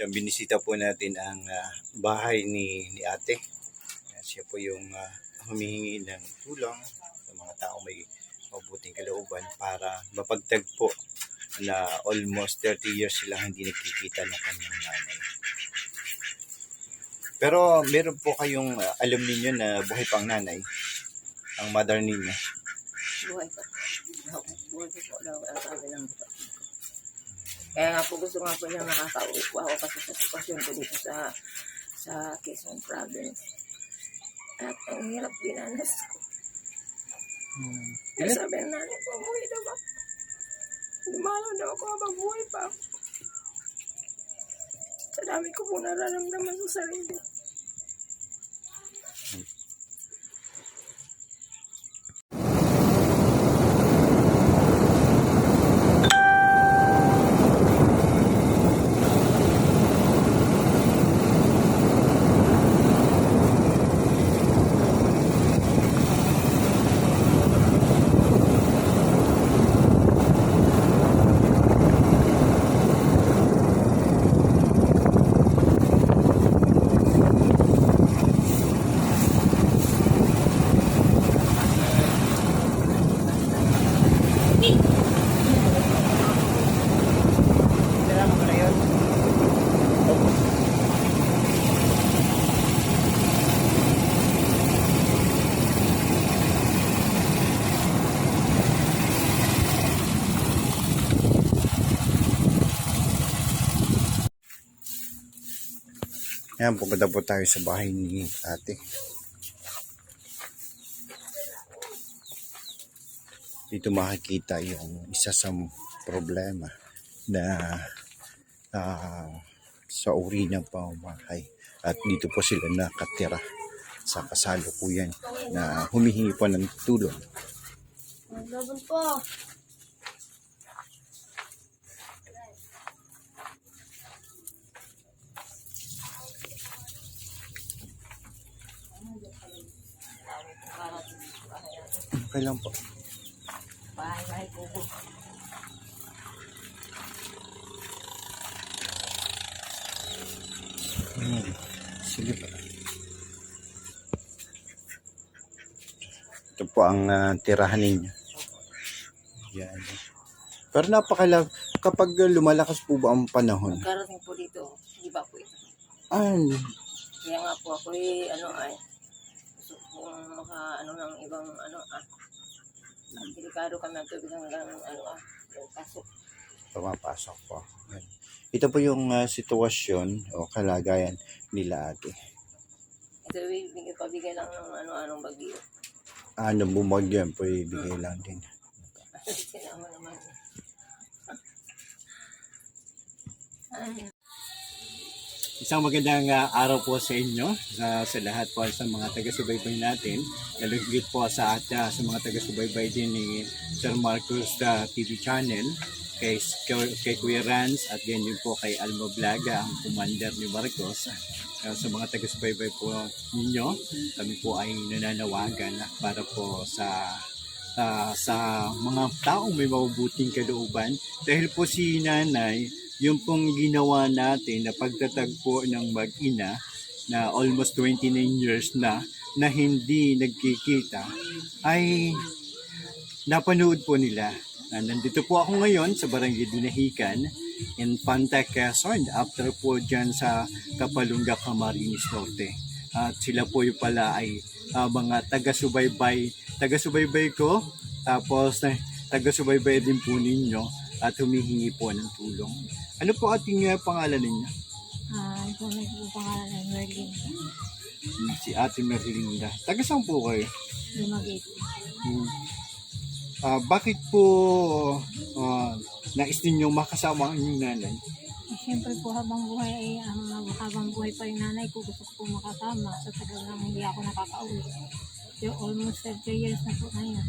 Yan, binisita po natin ang ah, bahay ni, ni ate. Siya po yung ah, humihingi ng tulong sa mga taong may mabuting kalooban para mapagtagpo na almost 30 years sila hindi nakikita ng kanyang nanay. Pero meron po kayong ah, alam ninyo na buhay pang nanay, ang mother ninyo. Buhay pa. Buhay pa po ng buka. Kaya nga po gusto nga po niya makakauwi po ako kasi sa sitwasyon ko dito sa sa Quezon Province. At ang hirap dinanas ko. Kaya sabi ng nanay ko, umuwi daw ba? Lumalo daw ako habang buhay pa. Sa dami ko po nararamdaman sa sarili. Ayan, pupunta po tayo sa bahay ni ate. Dito makikita yung isa sa problema na ah, sa uri ng pamamahay. At dito po sila nakatira sa kasalukuyan na humihingi po ng tulong. Laban po. Okay lang po. Bahay po po. Hmm. Sige po. Ito po ang ah, tirahan ninyo. Yan. Pero napakalag, kapag lumalakas po ba ang panahon, Karating po dito, di ba po ito? ay, Kaya nga po ako eh, ano ay, gusto kong maka, ano ng ibang, ano ah, delikado kami ang tubig hanggang, ano ah, pasok. pumapasok po. Yan. Ito po yung ah, sitwasyon o kalagayan nila ate. Ito ibigay, pabigay lang ng ano, anong bagyo. Ano bumagyan po ibigay lang din. Sinama naman. Ay, Isang magandang ah, araw po sa inyo, sa, sa lahat po sa mga taga-subaybay natin, lalugit po sa at ah, sa mga taga-subaybay din ni Sir Marcos ah, TV channel, kay, kay, Kuya Rans at ganyan po kay Alma Blaga, ang commander ni Marcos. Ah, sa mga taga-subaybay po ninyo, kami po ay nananawagan para po sa ah, sa mga taong may mabubuting kalooban. Dahil po si nanay yung pong ginawa natin na pagtatagpo ng mag-ina na almost 29 years na na hindi nagkikita ay napanood po nila. Na nandito po ako ngayon sa Barangay Dinahican in Pantac, Quezon after po dyan sa Kapalunga, Camarines Norte. At sila po yung pala ay ah, mga taga-subaybay, taga-subaybay ko tapos taga-subaybay din po ninyo at humihingi po ng tulong. Ano po ating uh, pangalan ninyo? Ah, ito na po pangalan ng Merlin. Si Ate Merlinda. Taga saan po kayo? Lumagit. Hmm. Ah, bakit po ah, nais ninyo makasama ang inyong nanay? Eh, Siyempre po habang buhay ay ang habang buhay pa yung nanay ko gusto ko po makasama sa tagal na hindi ako nakakauwi. So, almost 30 years na po na yan.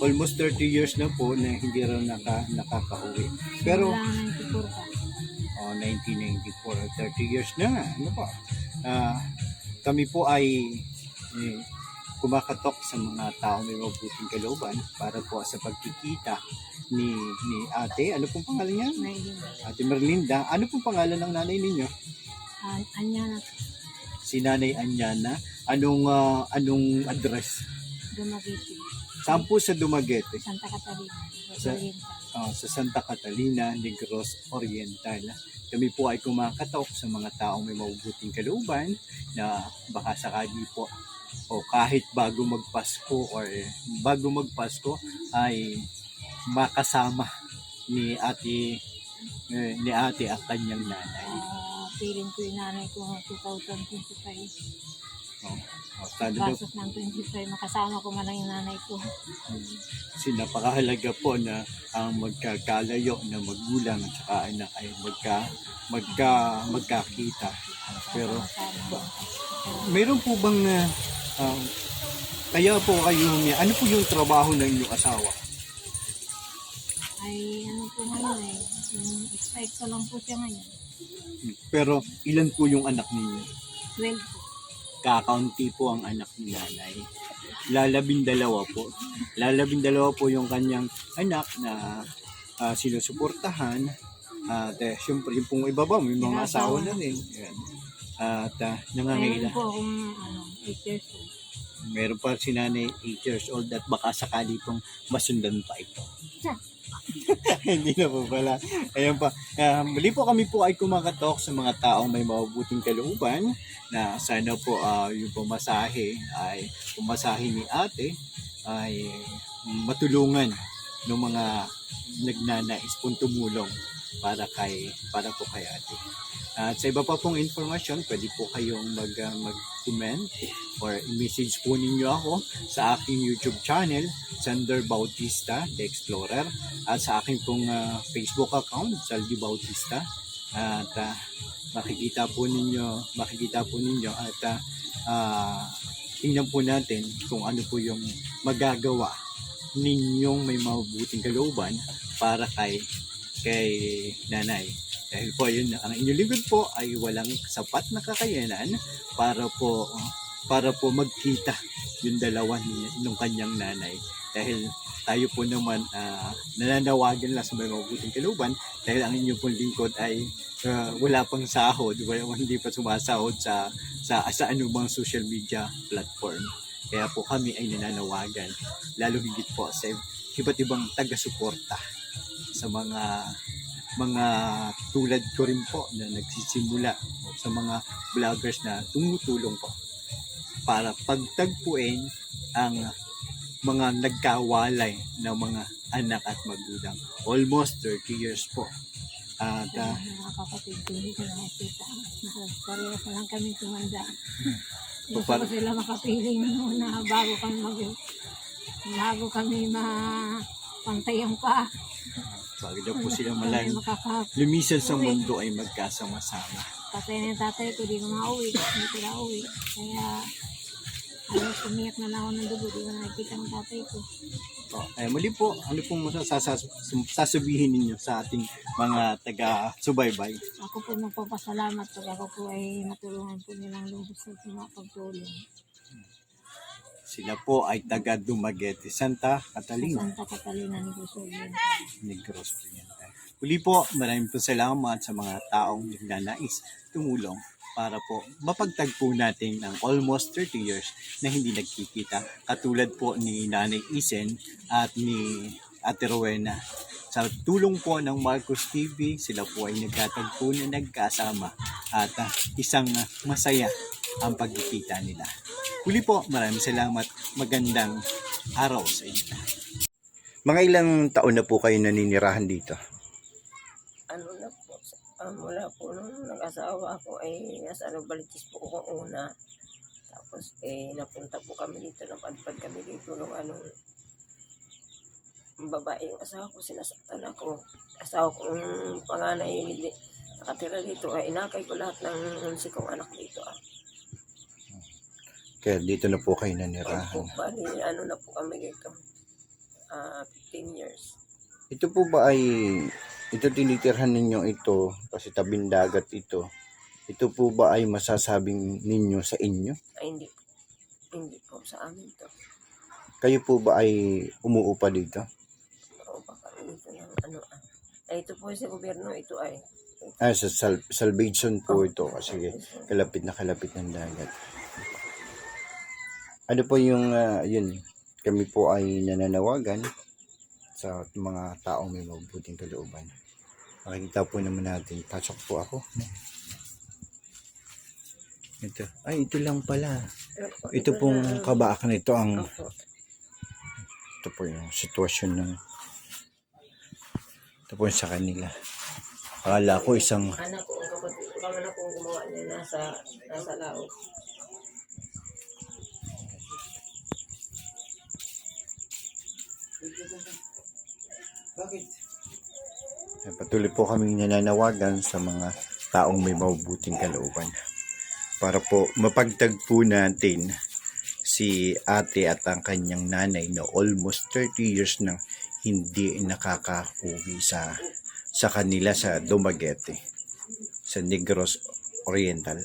Almost 30 years na po na hindi raw naka, nakakauwi. Pero Wala 94 pa. oh, 1994, 30 years na. Ano pa? Ah, kami po ay eh, kumakatok sa mga tao may mabuting kalooban para po sa pagkikita ni ni ate. Ano pong pangalan niya? Nahihinga. Ate Merlinda. Ano pong pangalan ng nanay ninyo? Ah, anya na Si Nanay Anyana. Anong ah, anong address? Dumaguete. Saan po sa Dumaguete? Santa Catalina, Negros sa, Oh, sa Santa Catalina, Negros Oriental. Kami po ay kumakatok sa mga taong may mabubuting kalooban na baka sakali po o kahit bago magpasko or bago magpasko ay makasama ni ate eh, ni ate ang kanyang nanay. Uh, feeling ko yung nanay ko 2025. Oh. Oh, study po. Ng 25, makasama ko man ang nanay ko. Kasi napakahalaga po na ang magkakalayo na magulang at saka anak ay magka, magka, magkakita. Pero mayroon po bang uh, kaya po kayo niya, ano po yung trabaho ng inyong asawa? Ay, ano po ngayon eh, expect ko lang po siya ngayon. Pero ilan po yung anak ninyo? 12 po. Kakaunti po ang anak ni nanay. Lalabing dalawa po. Lalabing dalawa po yung kanyang anak na ah, sinusuportahan. At uh, syempre yung pong iba ba, may mga asawa na rin. Yan. At uh, Meron nangangailangan. po akong ano, 8 years old. meron pa si nanay 8 years old at baka sakali pong masundan pa ito. Hindi na po pala. Ayan pa. Ah, muli po kami po ay kumakatok sa mga taong may mabubuting kalooban na sana po ah, yung pumasahe ay pumasahe ni ate ay matulungan ng mga nagnanais pong tumulong para kay para po kay ate. At sa iba pa pong informasyon, pwede po kayong mag, ah, mag-comment or i-message po ninyo ako sa aking YouTube channel, Sander Bautista, The Explorer, at sa aking pong ah, Facebook account, Saldi Bautista. At ah, makikita po ninyo, makikita po ninyo at ah, tingnan po natin kung ano po yung magagawa ninyong may mabuting kalooban para kay kay nanay. Dahil po yun, ang inyong lingkod po ay walang sapat na kakayanan para po para po magkita yung dalawa nung kanyang nanay. Dahil tayo po naman ah, nananawagan lang sa may mabuting kalooban dahil ang inyong pong lingkod ay ah, wala pang sahod, wala, hindi pa sumasahod sa sa sa anumang social media platform. Kaya po kami ay nananawagan, lalo higit po sa iba't ibang taga-suporta sa mga mga tulad ko rin po na nagsisimula sa mga vloggers na tumutulong po para pagtagpuin ang mga nagkawalay ng mga anak at magulang. Almost 30 years po. At ah, mga kapatid hindi ko nakikita. Pareho pa lang kami tumanda. Gusto ko sila makapiling muna bago kami mag bago kami ma pantay ang pa. bago daw po sila malang lumisan sa mundo ay magkasama-sama. patay na yung tatay ko, di ko mauwi. Hindi ko na uwi. Kaya alos umiyak na ako ng dugo. Di ko nakikita ng tatay ko. So, eh, muli po, ano pong masasas- sasabihin ninyo sa ating mga taga-subaybay? Ako po magpapasalamat pag ako po ay natulungan po nilang lubos sa mga pagtulong. Sila po ay taga Dumaguete, Santa Catalina. Santa Catalina ni Busoyan. Negros Oriental. Uli po, maraming po salamat sa mga taong nagnanais tumulong para po mapagtagpo natin ng almost 30 years na hindi nagkikita. Katulad po ni Nanay Isen at ni Ate Rowena. Sa tulong po ng Marcos TV, sila po ay nagkatagpo na nagkasama at ah, isang masaya ang pagkikita nila. Uli po, maraming salamat. Magandang araw sa inyo. Mga ilang taon na po kayo naninirahan dito? Ano ah, mula po nung nag-asawa ako ay nasa Novaliches po ako una. Tapos eh, napunta po kami dito, napadpad kami dito nung anong babae yung asawa ko, sinasaktan ako. Asawa kong panganay, nakatira dito, ay inakay ko lahat ng unsi kong anak dito. Ah. Kaya dito na po kayo Opo, nanirahan. bali, ano na po kami dito. Ah, 15 years. Ito po ba ay, ito tinitirhan ninyo ito kasi tabing dagat ito. Ito po ba ay masasabing ninyo sa inyo? Ay, hindi. Hindi po sa amin to. Kayo po ba ay umuupa dito? Oo, baka dito ng ano ah. Ay, ito po sa gobyerno, ito ay. Ah, sa Sal- Salvation po ito kasi kalapit na kalapit ng dagat. Ano po yung, ah, yun, kami po ay nananawagan sa mga taong may mabuting kalooban. Makikita po naman natin. Pasok po ako. Ito. Ay, ito lang pala. Ito pong kabaakan nito ang Opo. ito po yung sitwasyon ng ito po yung sa kanila. Akala ko isang Anak ko, ang kapatid ko, na gumawa niya nasa, nasa laot. Bakit? Patuloy po kaming nananawagan sa mga taong may mabubuting kalooban para po mapagtagpo natin si ate at ang kanyang nanay na almost 30 years nang hindi nakakauwi sa sa kanila sa Dumaguete sa Negros Oriental.